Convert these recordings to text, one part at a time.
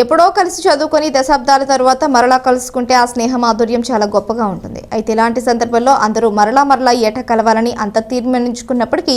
ఎప్పుడో కలిసి చదువుకొని దశాబ్దాల తర్వాత మరలా కలుసుకుంటే ఆ స్నేహ మాధుర్యం చాలా గొప్పగా ఉంటుంది. అయితే ఇలాంటి సందర్భంలో అందరూ మరలా మరలా ఏట కలవాలని అంత తీర్మానించుకున్నప్పటికీ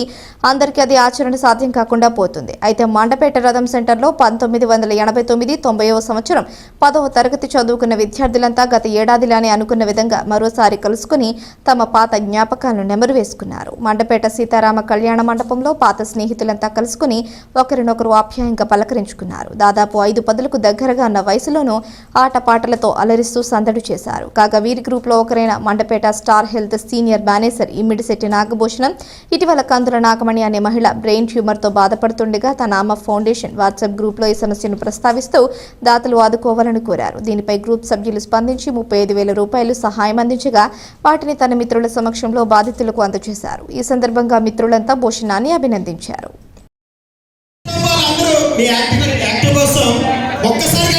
అందరికీ అది ఆచరణ సాధ్యం కాకుండా పోతుంది. అయితే మండపేట రథం సెంటర్లో పంతొమ్మిది వందల ఎనభై తొమ్మిది తొంభైవ సంవత్సరం పదవ తరగతి చదువుకున్న విద్యార్థులంతా గత ఏడాదిలానే అనుకున్న విధంగా మరోసారి కలుసుకుని తమ పాత జ్ఞాపకాలను నెమరు వేసుకున్నారు. మండపేట సీతారామ కళ్యాణ మండపంలో పాత స్నేహితులంతా కలుసుకుని ఒకరినొకరు ఆప్యాయంగా పలకరించుకున్నారు. దాదాపు ఐదు పదులకు దగ్గరగా ఉన్న వయసులోనూ ఆటపాటలతో అలరిస్తూ సందడి చేశారు. కాగా వీరి గ్రూప్లో ఒకరైన Mandapeta star health senior manager Immidisetti Nagabhushanam ఇటీవల కందుల నాగమణి అనే మహిళ బ్రెయిన్ ట్యూమర్తో బాధపడుతుండగా తన అమ్మ ఫౌండేషన్ వాట్సాప్ గ్రూప్లో ఈ సమస్యను ప్రస్తావిస్తూ దాతలు ఆదుకోవాలని కోరారు. దీనిపై గ్రూప్ సభ్యులు స్పందించి ముప్పై ఐదు వేల రూపాయలు సహాయం అందించగా వాటిని తన మిత్రుల సమక్షంలో బాధితులకు అందజేశారు. ఈ సందర్భంగా మిత్రులంతా భూషణాన్ని అభినందించారు. మీ యాక్టివ్ యాక్టివ్ కోసం ఒక్కసారి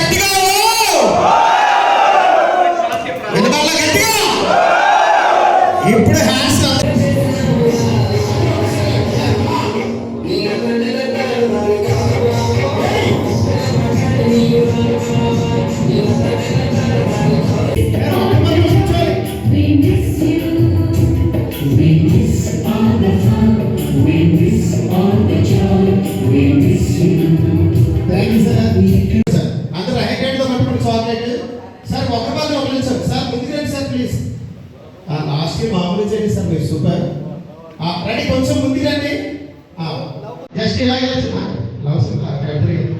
లాస్ట్ మామూలు చేయండి సార్ మీరు సూపర్. రండి కొంచెం ముందుకు రండి జస్ట్ ఇలాగే లవ్